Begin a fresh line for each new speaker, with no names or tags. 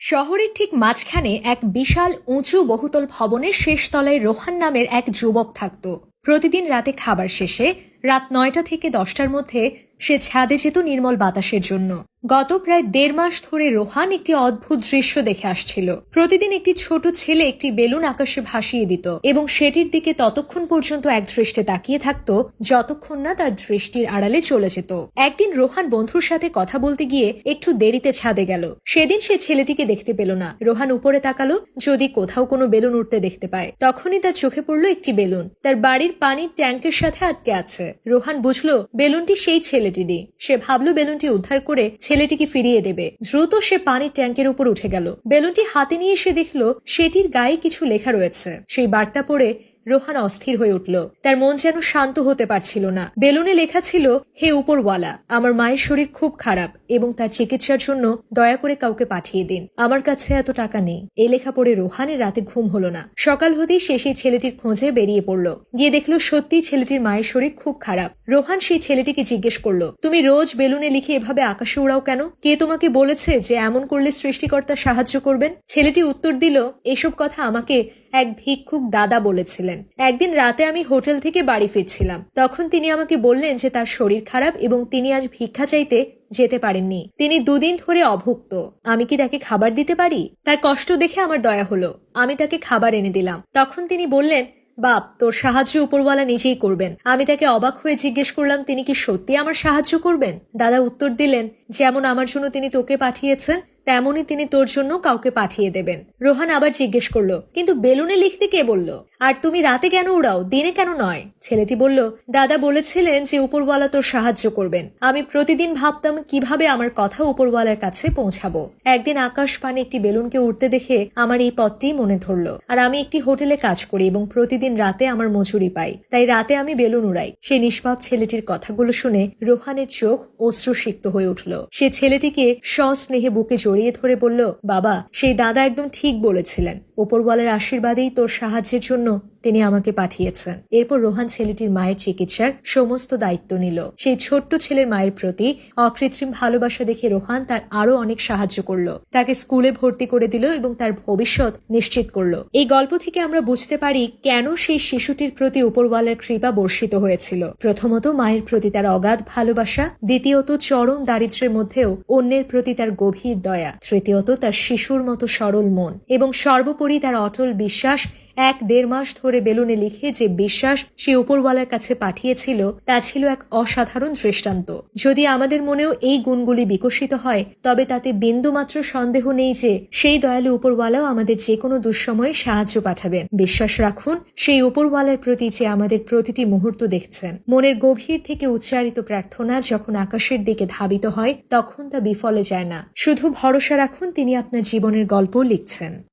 শহরের ঠিক মাঝখানে এক বিশাল উঁচু বহুতল ভবনের শেষ তলায় রোহান নামের এক যুবক থাকত। প্রতিদিন রাতে খাবার শেষে রাত নয়টা থেকে দশটার মধ্যে সে ছাদে যেত নির্মল বাতাসের জন্য। গত প্রায় দেড় মাস ধরে রোহান একটি অদ্ভুত দৃশ্য দেখে আসছিল। প্রতিদিন একটি ছোট ছেলে একটি বেলুন আকাশে ভাসিয়ে দিত এবং সেটির দিকে ততক্ষণ পর্যন্ত এক দৃষ্টে তাকিয়ে থাকতো, যতক্ষণ না তার দৃষ্টির আড়ালে চলে যেত। একদিন রোহান বন্ধুর সাথে কথা বলতে গিয়ে একটু দেরিতে ছাদে গেল। সেদিন সে ছেলেটিকে দেখতে পেল না। রোহান উপরে তাকালো, যদি কোথাও কোনো বেলুন উঠতে দেখতে পায়। তখনই তার চোখে পড়ল একটি বেলুন। তার বাড়ির পানির ট্যাঙ্কের সাথে আটকে আছে। রোহান বুঝলো, বেলুনটি সেই ছেলেটিরই সে ভাবলো বেলুনটি উদ্ধার করে ছেলেটিকে ফিরিয়ে দেবে। দ্রুত সে পানির ট্যাঙ্কের উপর উঠে গেল। বেলুনটি হাতে নিয়ে সে দেখল সেটির গায়ে কিছু লেখা রয়েছে। সেই বার্তা পড়ে রোহান অস্থির হয়ে উঠল। তার মন যেন শান্ত হতে পারছিল না। বেলুনে লেখা ছিল, হে উপরওয়ালা, আমার মায়ের শরীর খুব খারাপ এবং তার চিকিৎসার জন্য দয়া করে কাউকে পাঠিয়ে দিন। আমার কাছে এত টাকা নেই এই লেখা পড়ে রোহানের রাতে ঘুম হলো না। সকাল হতেই সে সেই ছেলেটির খোঁজে বেরিয়ে পড়ল। গিয়ে দেখল সত্যি ছেলেটির মায়ের শরীর খুব খারাপ। রোহান সেই ছেলেটিকে জিজ্ঞেস করল, তুমি রোজ বেলুনে লিখে এভাবে আকাশে উড়াও কেন? কে তোমাকে বলেছে যে এমন করলে সৃষ্টিকর্তা সাহায্য করবেন ছেলেটি উত্তর দিল, এসব কথা আমাকে এক ভিক্ষুক দাদা বলেছিলেন। একদিন রাতে আমি হোটেল থেকে বাড়ি ফিরছিলাম। তখন তিনি আমাকে বললেন যে তার শরীর খারাপ এবং তিনি আজ ভিক্ষা চাইতে যেতে পারেননি। তিনি দুদিন ধরে অভুক্ত। আমি কি তাকে খাবার দিতে পারি? তার কষ্ট দেখে আমার দয়া হলো। আমি তাকে খাবার এনে দিলাম। তখন তিনি বললেন, বাপ, তোর সাহায্য উপরওয়ালা নিজেই করবেন। আমি তাকে অবাক হয়ে জিজ্ঞেস করলাম, তিনি কি সত্যি আমার সাহায্য করবেন? দাদা উত্তর দিলেন, যেমন আমার জন্য তিনি তোকে পাঠিয়েছেন তেমনই তিনি তোর জন্য কাউকে পাঠিয়ে দেবেন। রোহান আবার জিজ্ঞেস করল, কিন্তু বেলুনে লিখতে কে বলল? আর তুমি রাতে কেন উড়াও? দিনে কেন নয়? ছেলেটি বলল, দাদা বলেছিলেন যে উপরওয়ালা তোর সাহায্য করবেন। আমি প্রতিদিন ভাবতাম কীভাবে আমার কথা উপরওয়ালার কাছে পৌঁছাবো। একদিন আকাশ পানে একটি বেলুনকে উঠতে দেখে আমার এই পথটি মনে ধরলো। আর আমি একটি হোটেলে কাজ করি এবং প্রতিদিন রাতে আমার মজুরি পাই। তাই রাতে আমি বেলুন উড়াই। সেই নিষ্পাপ ছেলেটির কথাগুলো শুনে রোহানের চোখ অশ্রুসিক্ত হয়ে উঠল। সে ছেলেটিকে সস্নেহে বুকে জড়িয়ে ধরে বলল বাবা সেই দাদা একদম ঠিক বলেছিলেন। ওপরওয়ালার আশীর্বাদেই তোর সাহায্যের জন্য তিনি আমাকে পাঠিয়েছেন। এরপর রোহান ছেলেটির মায়ের চিকিৎসার সমস্ত দায়িত্ব নিল। সেই ছোট্ট ছেলের মায়ের প্রতি অকৃত্রিম ভালোবাসা দেখে রোহান তার আরও অনেক সাহায্য করল। তাকে স্কুলে ভর্তি করে দিল এবং তার ভবিষ্যৎ নিশ্চিত করল। এই গল্প থেকে আমরা বুঝতে পারি কেন সেই শিশুটির প্রতি উপরওয়ালার কৃপা বর্ষিত হয়েছিল। প্রথমত, মায়ের প্রতি তার অগাধ ভালোবাসা, দ্বিতীয়ত, চরম দারিদ্র্যের মধ্যেও অন্যের প্রতি তার গভীর দয়া, তৃতীয়ত, তার শিশুর মতো সরল মন এবং সর্বোপরি তার অটল বিশ্বাস এক দেড় মাস ধরে বেলুনে লিখে যে বিশ্বাস সে উপরওয়ালার কাছে পাঠিয়েছিল, তা ছিল এক অসাধারণ দৃষ্টান্ত। যদি আমাদের মনেও এই গুণগুলি বিকশিত হয়, তবে তাতে বিন্দুমাত্র সন্দেহ নেই যে সেই দয়ালু উপরওয়ালাও আমাদের যে কোনো দুঃসময়ে সাহায্য পাঠাবেন বিশ্বাস রাখুন, সেই উপরওয়ালার প্রতি যে আমাদের প্রতিটি মুহূর্ত দেখছেন। মনের গভীর থেকে উচ্চারিত প্রার্থনা যখন আকাশের দিকে ধাবিত হয়, তখন তা বিফলে যায় না। শুধু ভরসা রাখুন, তিনি আপনার জীবনের গল্প লিখছেন।